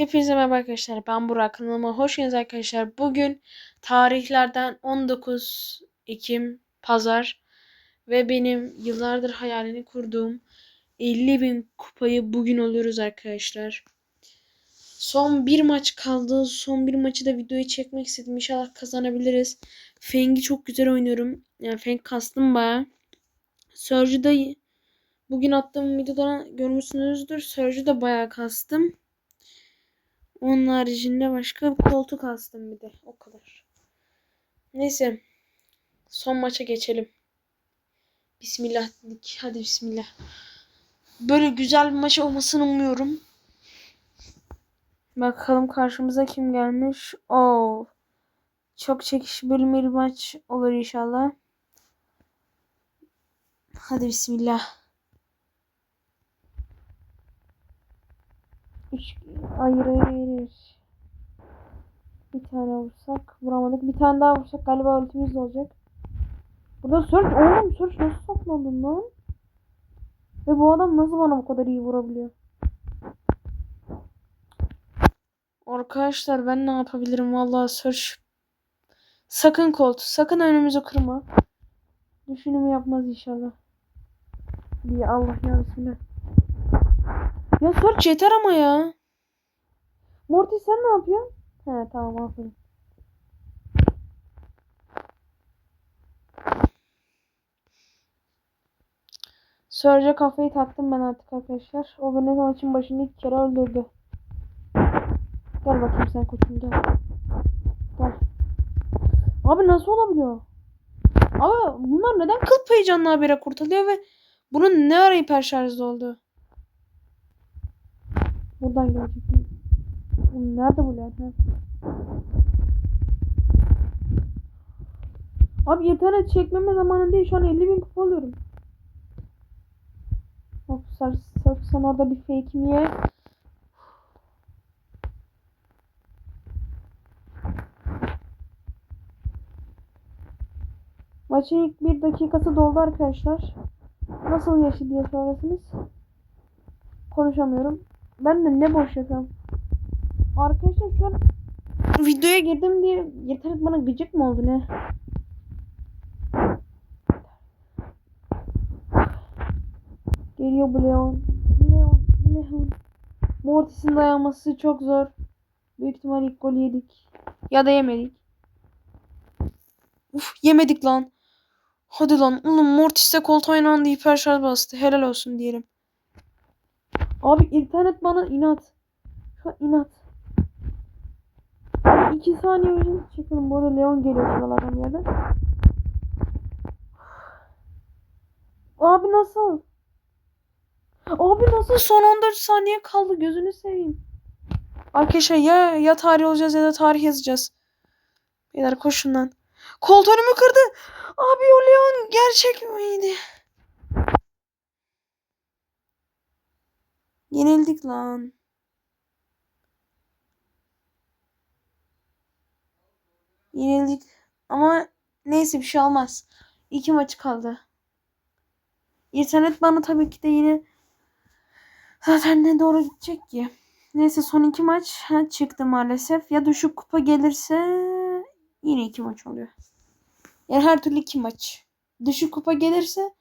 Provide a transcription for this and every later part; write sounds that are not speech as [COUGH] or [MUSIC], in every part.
Hepinize merhaba arkadaşlar. Ben Burak. Kanalıma hoş geldiniz arkadaşlar. Bugün tarihlerden 19 Ekim Pazar ve benim yıllardır hayalini kurduğum 50 bin kupayı bugün alıyoruz arkadaşlar. Son bir maç kaldı. Son bir maçı da videoyu çekmek istedim. İnşallah kazanabiliriz. Feng'i çok güzel oynuyorum. Yani Feng kastım baya. Surge'ı da bugün attığım videoda görmüşsünüzdür. Surge'ı da bayağı kastım. Onun haricinde başka bir koltuk astım bir de. O kadar. Neyse. Son maça geçelim. Bismillah dedik. Hadi bismillah. Böyle güzel bir maç olmasını umuyorum. Bakalım karşımıza kim gelmiş. Oo. Çok çekişmeli bir maç olur inşallah. Hadi bismillah. Üç, hayır. Bir tane vursak vuramadık. Bir tane daha vursak galiba ultimiz de olacak. Burada search oğlum search nasıl saklandın lan? Ve bu adam nasıl bana bu kadar iyi vurabiliyor? Arkadaşlar ben ne yapabilirim vallahi search. Sakın kolt, sakın önümüzü kırma. Düşünümü yapmaz inşallah. Diye Allah ya bismillah. Ya search yeter ama ya. Morty sen ne yapıyorsun? He tamam aferin. Surge'e kafayı taktım ben artık arkadaşlar. O beni maçın başında ilk kere öldürdü. Gel bakayım sen koçum gel. Gel. Abi nasıl olabiliyor? Abi bunlar neden kıl payı canlı habire kurtarıyor ve bunun ne ara hiper şarjlı oldu? Buradan gelecek. Nerede bu lan? Ha? Abi internet çekmeme zamanı değil. Şu an 50 bin kupa alıyorum. Hop sar, sar, sen orada bir fake niye? Maçın ilk bir dakikası doldu arkadaşlar. Nasıl yaşı diye sorarsınız. Konuşamıyorum. Ben de ne boş yapıyorum. Arkadaşlar şu an videoya girdim diye yeter bana gıcık mı oldu ne? Geliyor Leon. Leon, Leon. Mortis'in dayanması çok zor. Büyük ihtimal ilk golü yedik. Ya da yemedik. Uf yemedik lan. Hadi lan. Oğlum Mortis de koltuğa aynı anda hiper şarj bastı. Helal olsun diyelim. Abi internet bana inat. Şu inat. İki saniye önce çekelim. Bu arada Leon geliyor şuralardan bir yerden. Abi nasıl? Abi nasıl son 14 saniye kaldı gözünü seveyim. Arkadaşlar ya ya tarih olacağız ya da tarih yazacağız. Beyler koşun lan. Koltuğumu kırdı. Abi o Leon gerçek miydi? Yenildik lan. Yenildik. Ama neyse bir şey olmaz. İki maçı kaldı. İnternet bana tabii ki de yine zaten ne doğru gidecek ki. Neyse son iki maç çıktı maalesef. Ya düşük kupa gelirse yine iki maç oluyor. Yani her türlü iki maç. Düşük kupa gelirse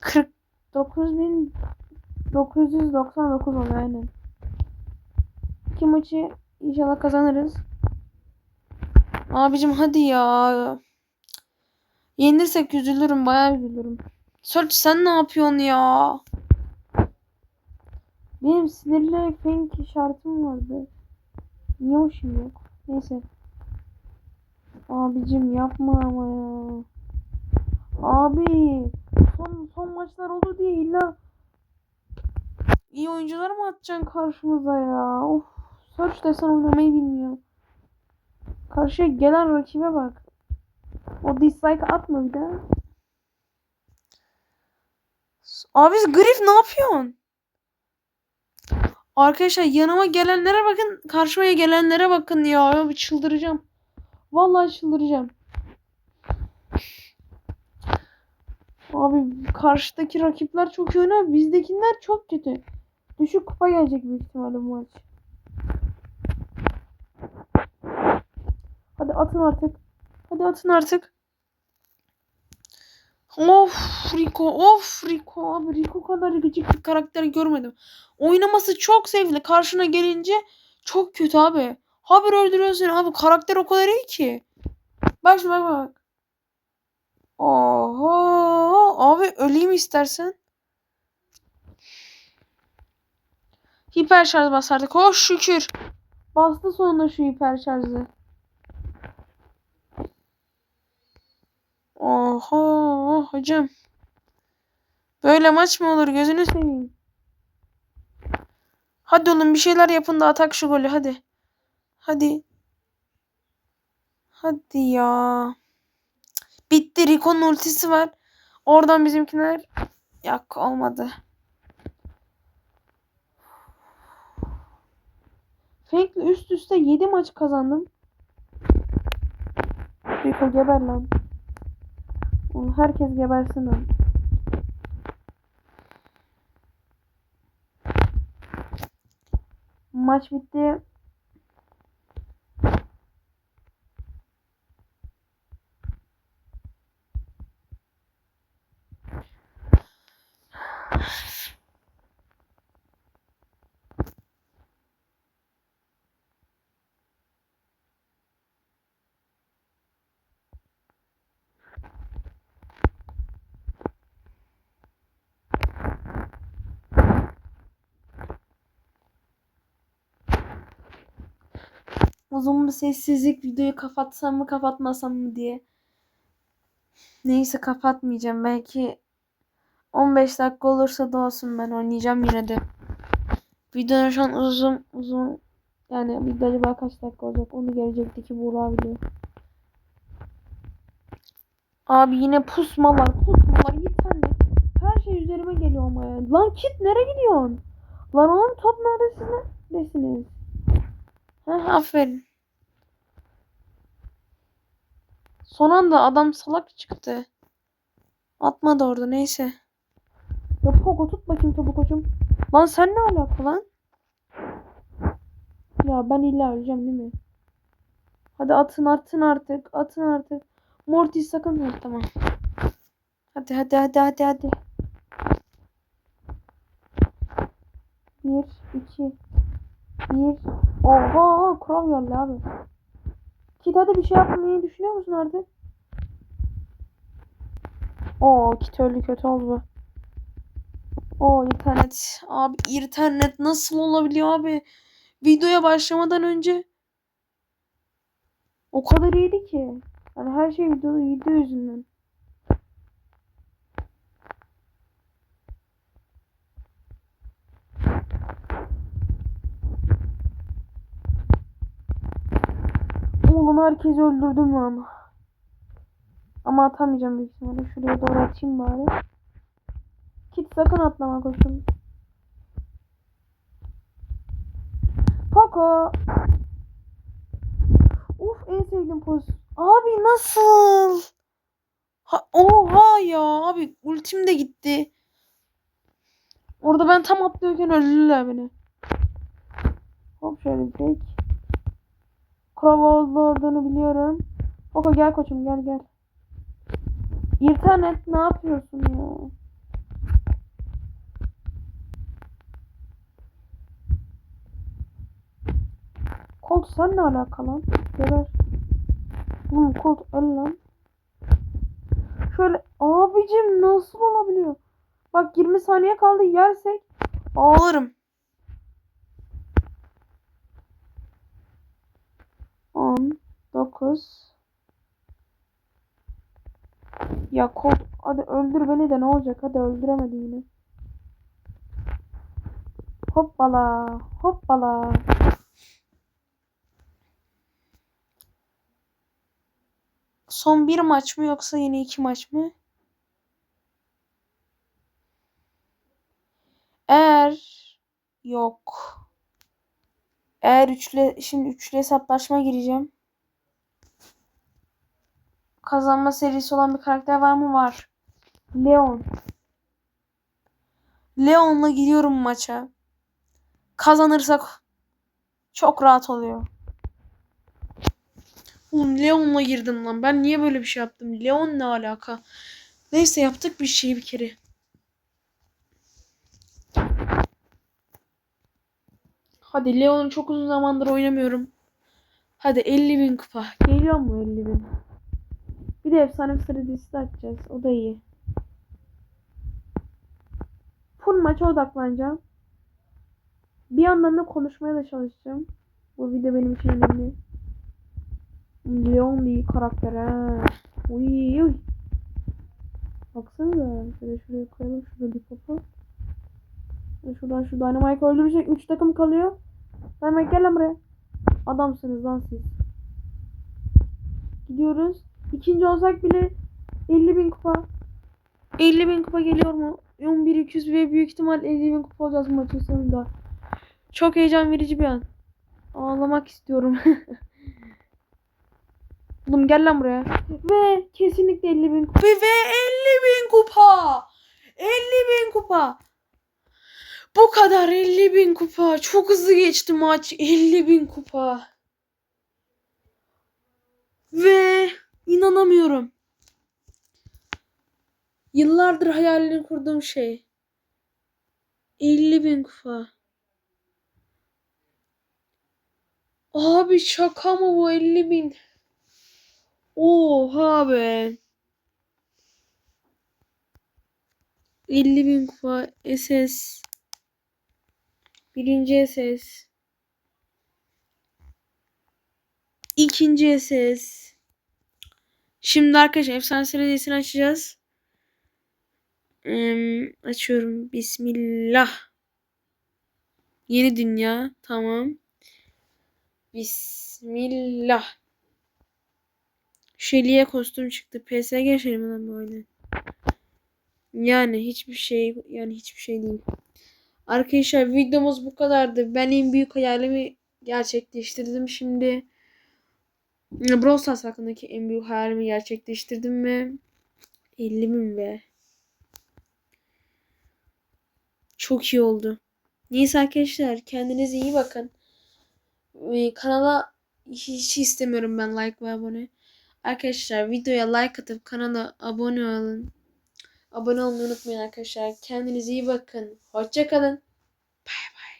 49.999 oluyor aynen. İki maçı inşallah kazanırız. Abicim hadi ya. Yenilirsek üzülürüm bayağı üzülürüm. Search sen ne yapıyorsun ya? Benim sinirli fenk işaretim vardı. Niye o şimdi yok? Neyse. Abicim yapma ama ya. Abi son son maçlar oldu diye illa iyi oyuncular mı atacaksın karşımıza ya? Of. Search desen oynamayı bilmiyor. Karşıya gelen rakibe bak. O dislike atma bir daha. Abi Grif ne yapıyorsun? Arkadaşlar yanıma gelenlere bakın. Karşıma gelenlere bakın ya. çıldıracağım. Vallahi çıldıracağım. Abi karşıdaki rakipler çok iyi oynar. Bizdekiler çok kötü. Düşük kupa gelecek büyük ihtimalle bu maç. Atın artık. Hadi atın artık. Of Rico, of Rico abi Rico kadar gıcık bir karakter görmedim. Oynaması çok zevkli. Karşına gelince çok kötü abi. Haber öldürüyorsun abi. Karakter o kadar iyi ki. Bak şimdi bak bak. Oho abi öleyim istersen. Hiper şarj basardık. Hoş şükür. Bastı sonunda şu hiper şarjı. Oho hocam. Böyle maç mı olur gözünü seveyim. Hadi oğlum bir şeyler yapın da atak şu golü hadi. Hadi. Hadi ya. Bitti Rico'nun ultisi var. Oradan bizimkiler yak olmadı. Fake'le üst üste 7 maç kazandım. Rico geber lan. Oğlum herkes gebersin lan. Maç bitti. Uzun bir sessizlik videoyu kapatsam mı kapatmasam mı diye. Neyse kapatmayacağım. Belki 15 dakika olursa da olsun ben oynayacağım yine de. Videonun şu an uzun uzun yani video acaba kaç dakika olacak onu gelecekteki Buğra biliyor. Abi yine pusma var pusma var git sen de. Her şey üzerime geliyor ama ya. Lan kit nereye gidiyorsun? Lan oğlum top neredesiniz? Neredesiniz? Heh, aferin. Son anda adam salak çıktı. Atmadı orada neyse. Ya Pogo tut bakayım topu koçum. Lan sen ne alaka lan? Ya ben illa öleceğim değil mi? Hadi atın atın artık. Atın artık. Mortis sakın. Ha, tamam. Hadi hadi hadi hadi hadi. Bir, iki, bir. Oha kural geldi abi. Kit hadi bir şey yapmayı düşünüyor musun artık? Oo kit öldü kötü oldu bu. O internet. Abi internet nasıl olabiliyor abi? Videoya başlamadan önce o kadar iyiydi ki. Yani her şey video, video yüzünden. Oğlum herkesi öldürdüm lan. Ama atamayacağım büyük ihtimalle. Şuraya doğru atayım bari. Kit sakın atlama koçum. Poco. Uf en sevdiğim poz. Abi nasıl? Ha, oha ya abi ultim de gitti. Orada ben tam atlıyorken öldürdüler beni. Hop şöyle bir fake. Crow olduğunu biliyorum. Poco gel koçum gel gel. İnternet ne yapıyorsun ya? Colt sen ne alaka lan? Geber. Oğlum Colt öl lan. Şöyle abicim nasıl olabiliyor? Bak 20 saniye kaldı yersek ağlarım. 10 9 Ya Colt hadi öldür beni de ne olacak? Hadi öldüremedi yine. Hoppala hoppala. Son bir maç mı yoksa yine iki maç mı? Eğer yok. Eğer üçlü şimdi üçlü hesaplaşma gireceğim. Kazanma serisi olan bir karakter var mı? Var. Leon. Leon'la gidiyorum maça. Kazanırsak çok rahat oluyor. Oğlum Leon'la girdim lan. Ben niye böyle bir şey yaptım? Leon ne alaka? Neyse yaptık bir şey bir kere. Hadi Leon'u çok uzun zamandır oynamıyorum. Hadi 50 bin kupa. Geliyor mu 50 bin? Bir de efsane stratejisi de açacağız. O da iyi. Full maça odaklanacağım. Bir yandan da konuşmaya da çalışacağım. Bu video benim için önemli. Leon da iyi karakter ha. Uy uy. Baksanıza. Şöyle şuraya koyalım. Şurada bir. Ve Şuradan şu Dynamite öldürecek. 3 takım kalıyor. Dynamite gel lan buraya. Adamsınız lan siz. Gidiyoruz. İkinci olsak bile 50 bin kupa. 50 bin kupa geliyor mu? 11 200 ve büyük ihtimal 50 bin kupa olacağız maçın sonunda. Çok heyecan verici bir an. Ağlamak istiyorum. [LAUGHS] Oğlum gel lan buraya. Ve kesinlikle 50 bin kupa. Ve 50 bin kupa. 50 bin kupa. Bu kadar 50 bin kupa. Çok hızlı geçti maç. 50 bin kupa. Ve inanamıyorum. Yıllardır hayalini kurduğum şey. 50 bin kupa. Abi şaka mı bu 50 bin? Oha be. 50 bin kupa SS. Birinci SS. İkinci SS. Şimdi arkadaşlar efsane serisini açacağız. Hmm, açıyorum. Bismillah. Yeni dünya. Tamam. Bismillah. Şeli'ye kostüm çıktı. PSG Şeli mi lan bu oyun? Yani hiçbir şey yani hiçbir şey değil. Arkadaşlar videomuz bu kadardı. Ben en büyük hayalimi gerçekleştirdim şimdi. Brawl Stars hakkındaki en büyük hayalimi gerçekleştirdim ve 50 bin be. Çok iyi oldu. Neyse arkadaşlar kendinize iyi bakın. Ee, kanala hiç istemiyorum ben like ve abone. Arkadaşlar videoya like atıp kanala abone olun. Abone olmayı unutmayın arkadaşlar. Kendinize iyi bakın. Hoşçakalın. Bay bay.